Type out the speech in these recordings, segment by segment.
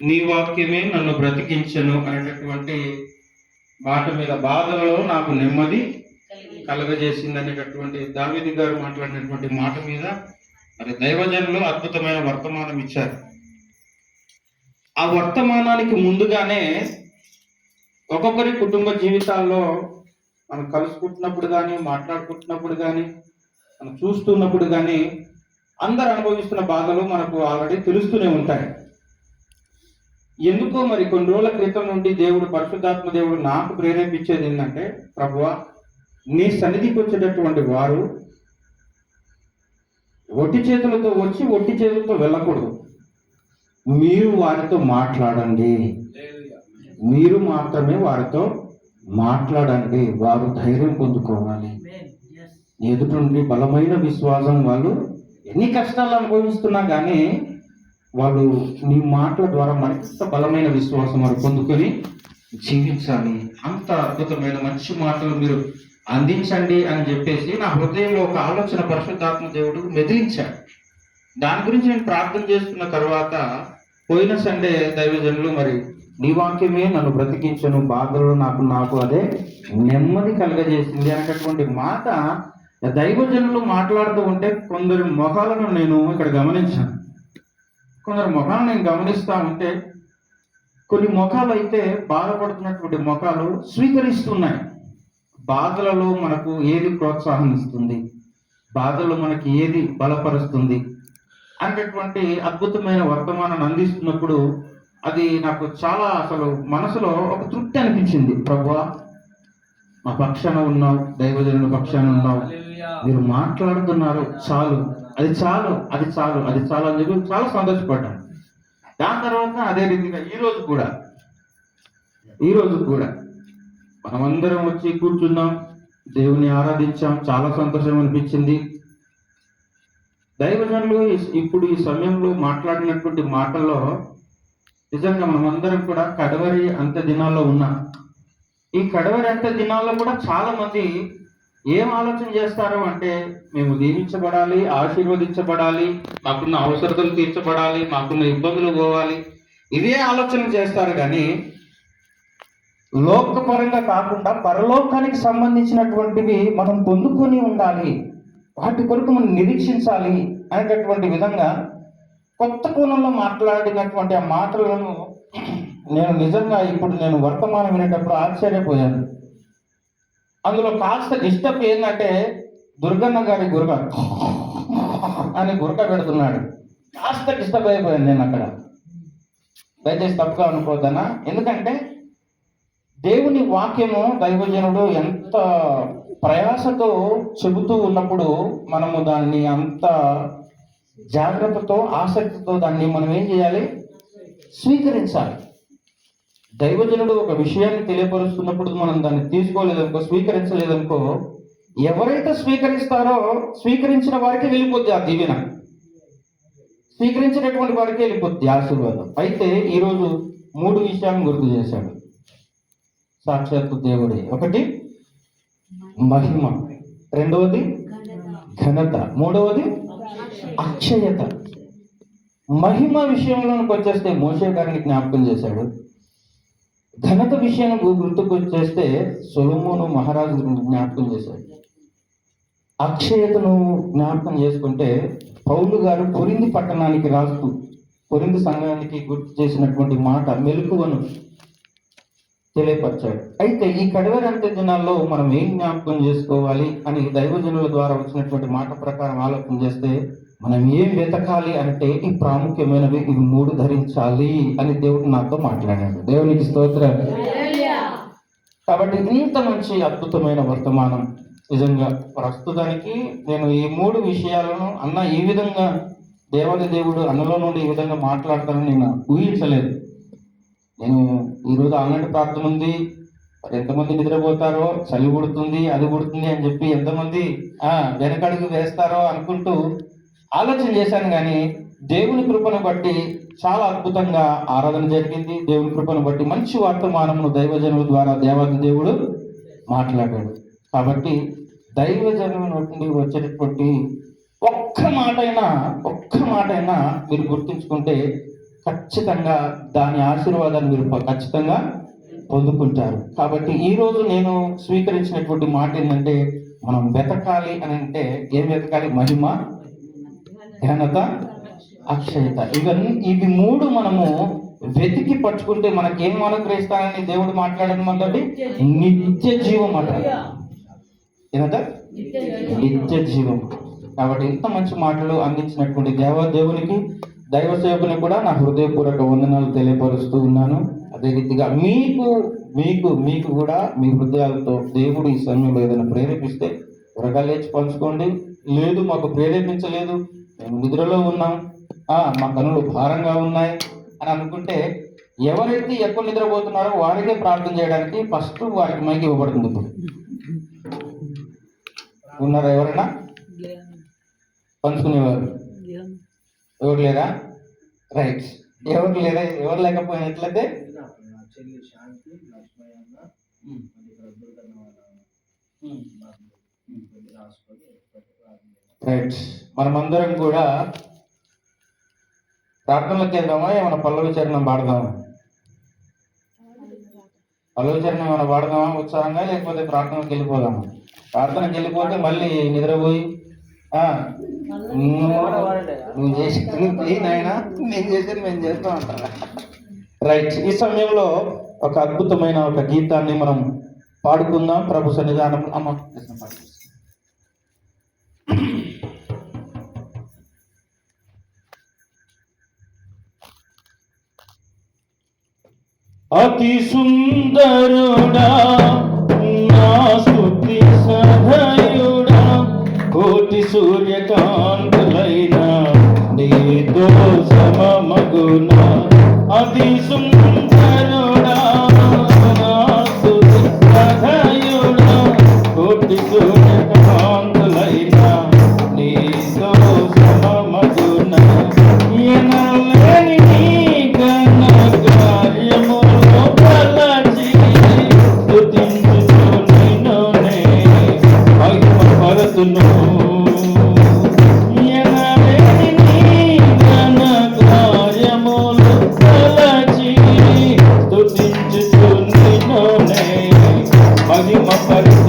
నీ వాక్యమే నన్ను బ్రతికించను అనేటటువంటి మాట మీద బాధలలో నాకు నెమ్మది కలగజేసింది అనేటటువంటి దావిది గారు మాట్లాడినటువంటి మాట మీద మరి దైవజనులు అద్భుతమైన వర్తమానం ఇచ్చారు. ఆ వర్తమానానికి ముందుగానే ఒక్కొక్కరి కుటుంబ జీవితాల్లో మనం కలుసుకుంటున్నప్పుడు కానీ మాట్లాడుకుంటున్నప్పుడు కానీ మనం చూస్తున్నప్పుడు కానీ అందరు అనుభవిస్తున్న బాధలు మనకు ఆల్రెడీ తెలుస్తూనే ఉంటాయి. ఎందుకో మరి కొన్ని రోజుల క్రితం నుండి దేవుడు పరిశుద్ధాత్మ దేవుడు నాకు ప్రేరేపించేది ఏంటంటే ప్రభువా నీ సన్నిధికి వచ్చేటటువంటి వారు ఒట్టి చేతులతో వచ్చి ఒట్టి చేతులతో వెళ్ళకూడదు. మీరు వారితో మాట్లాడండి. మీరు మాత్రమే వారితో మాట్లాడండి. వారు ధైర్యం పొందుకోవాలి. ఎదుటి నుండి బలమైన విశ్వాసం వాళ్ళు ఎన్ని కష్టాలు అనుభవిస్తున్నా కానీ వాళ్ళు నీ మాటల ద్వారా మరింత బలమైన విశ్వాసం వారు పొందుకొని జీవించాలి. అంత అద్భుతమైన మంచి మాటలు మీరు అందించండి అని చెప్పేసి నా హృదయంలో ఒక ఆలోచన పరిశుద్ధాత్మ దేవుడు మెదిలించాడు. దాని గురించి నేను ప్రార్థన చేసుకున్న తర్వాత పోయిన సండే దైవజనులు మరి నీ వాక్యమే నన్ను బ్రతికించను బాధలు నాకు నాకు అదే నెమ్మది కలగజేసింది అనేటటువంటి మాట దైవజనులు మాట్లాడుతూ ఉంటే కొందరి మొహాలను నేను ఇక్కడ గమనించాను. కొందరు మొఖాలను నేను గమనిస్తా ఉంటే కొన్ని ముఖాలు అయితే బాధపడుతున్నటువంటి ముఖాలు స్వీకరిస్తున్నాయి. బాధలలో మనకు ఏది ప్రోత్సాహం ఇస్తుంది? బాధలు మనకి ఏది బలపరుస్తుంది? అనేటటువంటి అద్భుతమైన వర్తమానాన్ని అందిస్తున్నప్పుడు అది నాకు చాలా అసలు మనసులో ఒక తృప్తి అనిపించింది. ప్రభువా మా పక్షాన ఉన్నావు దైవజనుల పక్షాన ఉన్నావు. మీరు మాట్లాడుతున్నారు చాలు. అది చాలు అది చాలు అది చాలు అని చెప్పి చాలా సంతోషపడ్డాను దాని తర్వాత అదే రీతిగా ఈ రోజు కూడా ఈ రోజు కూడా మనమందరం వచ్చి కూర్చున్నాం దేవుని ఆరాధించాం చాలా సంతోషం అనిపించింది. దైవజనులు ఇప్పుడు ఈ సమయంలో మాట్లాడినటువంటి మాటల్లో నిజంగా మనమందరం కూడా కడవరి అంత దినాల్లో ఉన్నాం. ఈ కడవరి అంత దినాల్లో కూడా చాలా మంది ఏం ఆలోచన చేస్తారు అంటే మేము దీవించబడాలి ఆశీర్వదించబడాలి మాకున్న అవసరతలు తీర్చబడాలి మాకున్న ఇబ్బందులు పోవాలి. ఇదే ఆలోచన చేస్తారు కానీ లోకపరంగా కాకుండా పరలోకానికి సంబంధించినటువంటివి మనం పొందుకొని ఉండాలి. వాటి కొరకు మనం నిరీక్షించాలి అనేటటువంటి విధంగా కొత్త కోణంలో మాట్లాడినటువంటి ఆ మాటలను నేను నిజంగా ఇప్పుడు నేను వర్తమానం వినేటప్పుడు ఆశ్చర్యపోయాను. అందులో కాస్త డిస్టర్బ్ ఏంటంటే దుర్గన్న గారి గురక అని గురక పెడుతున్నాడు. కాస్త డిస్టర్బ్ అయిపోయాను నేను అక్కడ. దయచేసి తప్పుగా అనుకోవద్దనా ఎందుకంటే దేవుని వాక్యము దైవజనుడు ఎంత ప్రయాసతో చెబుతూ ఉన్నప్పుడు మనము దాన్ని అంత జాగ్రత్తతో ఆసక్తితో దాన్ని మనం ఏం చేయాలి? స్వీకరించాలి. దైవజనుడు ఒక విషయాన్ని తెలియపరుస్తున్నప్పుడు మనం దాన్ని తీసుకోలేదనుకో స్వీకరించలేదనుకో ఎవరైతే స్వీకరిస్తారో స్వీకరించిన వారికి వెళ్ళిపోద్ది ఆ దీవెన. స్వీకరించినటువంటి వారికి వెళ్ళిపోద్ది ఆశీర్వాదం. అయితే ఈరోజు మూడు విషయాలను గుర్తు చేశాడు. సాక్షాత్తు దేవుడి. ఒకటి మహిమ. రెండవది ఘనత. మూడవది అక్షయత. మహిమ విషయంలోనికి వచ్చేస్తే మోసే గారిని జ్ఞాపకం చేశాడు. ఘనత విషయం గుర్తుకు వచ్చేస్తే సొలమోను మహారాజు గురించి జ్ఞాపకం చేశాడు అక్షయతను జ్ఞాపకం చేసుకుంటే పౌలు గారు కొరింది పట్టణానికి రాస్తూ కొరింది సంఘానికి గుర్తు చేసినటువంటి మాట మెలకువను తెలియపరిచాడు. అయితే ఈ కడవరంత దినాల్లో మనం ఏం జ్ఞాపకం చేసుకోవాలి అని దైవజనుల ద్వారా వచ్చినటువంటి మాట ప్రకారం ఆలోచన చేస్తే మనం ఏం వెతకాలి అంటే ఈ ప్రాముఖ్యమైనవి ఇవి మూడు ధరించాలి అని దేవుడు నాతో మాట్లాడాడు. దేవునికి స్తోత్రం. కాబట్టి ఇంత మంచి అద్భుతమైన వర్తమానం. నిజంగా ప్రస్తుతానికి నేను ఈ మూడు విషయాలను అన్న ఈ విధంగా దేవాది దేవుడు అన్నలో నుండి ఈ విధంగా మాట్లాడతానని నేను ఊహించలేదు. నేను ఈరోజు ఆల్రెడీ ప్రార్థన ఉంది. మరి ఎంతమంది నిద్రపోతారో చలి పుడుతుంది అది పుడుతుంది అని చెప్పి ఎంతమంది ఆ వెనకడుగు వేస్తారో అనుకుంటూ ఆలోచన చేశాను కానీ దేవుని కృపను బట్టి చాలా అద్భుతంగా ఆరాధన జరిగింది. దేవుని కృపను బట్టి మంచి వర్తమానమును దైవజనుల ద్వారా దేవత దేవుడు మాట్లాడాడు. కాబట్టి దైవజనుల నుండి వచ్చేటటువంటి ఒక్క మాటైనా ఒక్క మాటైనా మీరు గుర్తుంచుకుంటే ఖచ్చితంగా దాని ఆశీర్వాదాన్ని మీరు ఖచ్చితంగా పొందుకుంటారు. కాబట్టి ఈ రోజు నేను స్వీకరించినటువంటి మాట ఏంటంటే మనం వెతకాలి అని అంటే ఏం వెతకాలి? మహిమ ఘనత అక్షయత. ఇవన్నీ ఇవి మూడు మనము వెతికి పట్టుకుంటే మనకేం అనుగ్రహిస్తానని దేవుడు మాట్లాడడం మనతోటి నిత్య జీవం అట. ఏంటంట నిత్య జీవం. కాబట్టి ఇంత మంచి మాటలు అందించినటువంటి దేవ దేవునికి దైవ సేవకుని కూడా నా హృదయపూర్వక వందనాలు తెలియపరుస్తూ ఉన్నాను. అదే రీతిగా మీకు మీకు మీకు కూడా మీ హృదయాలతో దేవుడు ఈ సమయంలో ఏదైనా ప్రేరేపిస్తే త్వరగా లేచి పంచుకోండి. లేదు మాకు ప్రేరేపించలేదు మేము నిద్రలో ఉన్నాం. ఆ, మా కనులు భారంగా ఉన్నాయి అని అనుకుంటే ఎవరైతే ఎక్కువ నిద్రపోతున్నారో వారికే ప్రార్థన చేయడానికి ఫస్ట్ వారికి మైకి ఇవ్వబడుతుంది ఇప్పుడు. ఉన్నారా ఎవరైనా? పంచుకునేవారు. ఎవరు లేదా రైట్. ఎవరు లేదా ఎవరు లేకపోయినట్లయితే శాంతి రాసుకొని రైట్. మనమందరం కూడా ప్రార్థనలకు వెళ్దామా ఏమైనా పల్లవి చరణం పాడదామా? పల్లవి చరణం ఏమైనా పాడదామా? ఉత్సాహంగా లేకపోతే ప్రార్థనకు వెళ్ళిపోదామా? ప్రార్థనకు వెళ్ళిపోతే మళ్ళీ నిద్రపోయి నువ్వు చేసి నాయన? నేను చేసేది మేము చేస్తాం అంటారా. రైట్. ఈ సమయంలో ఒక అద్భుతమైన ఒక గీతాన్ని మనం పాడుకుందాం. ప్రభు సన్నిధానం అమ్మ అతి సుందరుడా నా స్థుతి సహయుడా కోటి సూర్యకాంతులైన నీతో సమమగుణ అతి సుందర Pode uma, pode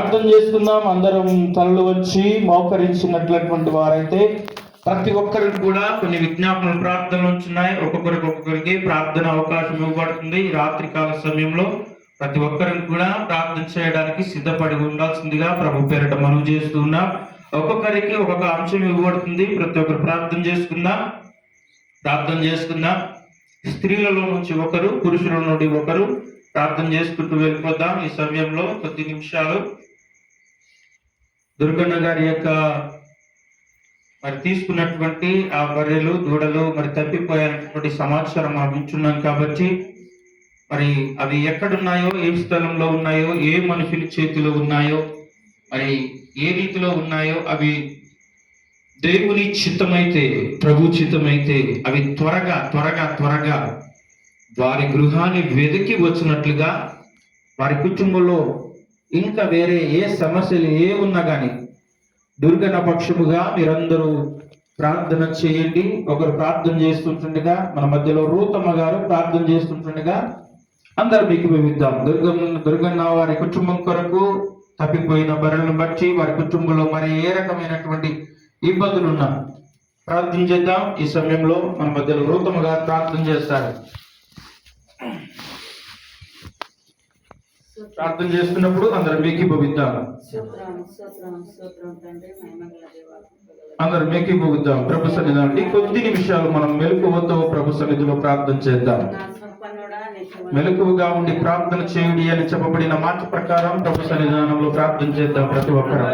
ప్రార్థన చేసుకుందాం. అందరం తలలు వచ్చి మోకరించినట్లటువంటి వారైతే ప్రతి ఒక్కరికి కూడా కొన్ని విజ్ఞాపన ప్రార్థనలు వచ్చినాయి ఒక్కొక్కరికి ఒక్కొక్కరికి ప్రార్థన అవకాశం ఇవ్వబడుతుంది. ఈ రాత్రి కాల సమయంలో ప్రతి ఒక్కరికి కూడా ప్రార్థన చేయడానికి సిద్ధపడి ఉండాల్సిందిగా ప్రభు పేరిట మనం చేస్తున్నాం ఒక్కొక్కరికి ఒక్కొక్క అంశం ఇవ్వబడుతుంది. ప్రతి ఒక్కరు ప్రార్థన చేసుకుందాం. ప్రార్థన చేసుకుందాం. స్త్రీలలో నుంచి ఒకరు పురుషుల నుండి ఒకరు ప్రార్థన చేసుకుంటూ వెళ్ళిపోదాం ఈ సమయంలో. కొద్ది నిమిషాలు దుర్గన్న గారి యొక్క మరి తీసుకున్నటువంటి ఆ బర్రెలు దూడలు మరి తప్పిపోయినటువంటి సమాచారం మనం ఇచ్చున్నాం కాబట్టి మరి అవి ఎక్కడున్నాయో ఏ స్థలంలో ఉన్నాయో ఏ మనుషుల చేతిలో ఉన్నాయో మరి ఏ రీతిలో ఉన్నాయో అవి దేవుని చిత్తమైతే ప్రభు చిత్తమైతే అవి త్వరగా త్వరగా త్వరగా వారి గృహాన్ని వెతికి వచ్చినట్లుగా వారి కుటుంబంలో ఇంకా వేరే ఏ సమస్యలు ఏ ఉన్నా కానీ దుర్గన పక్షముగా మీరందరూ ప్రార్థన చేయండి. ఒకరు ప్రార్థన చేస్తుంటుండగా మన మధ్యలో రూతమ్మ గారు ప్రార్థన చేస్తుంటుండగా అందరు మీకు వివిద్దాం. దుర్గం దుర్గన్న వారి కుటుంబం కొరకు తప్పిపోయిన బరులను బట్టి వారి కుటుంబంలో మరి ఏ రకమైనటువంటి ఇబ్బందులు ఉన్నా ప్రార్థన చేద్దాం. ఈ సమయంలో మన మధ్యలో రూతమ్మ గారు ప్రార్థన చేస్తారు. ప్రార్థన చేస్తున్నప్పుడు అందరం ఏకీభవిద్దాం అందరం ఏకీభవిద్దాం ప్రభు సన్నిధానం ఈ కొద్ది నిమిషాలు మనం మెలకువతో ప్రభు సన్నిధిలో ప్రార్థన చేద్దాం. మెలకువగా ఉండి ప్రార్థన చేయుడి అని చెప్పబడిన మాట ప్రకారం ప్రభు సన్నిధానంలో ప్రార్థన చేద్దాం ప్రతి ఒక్కరు.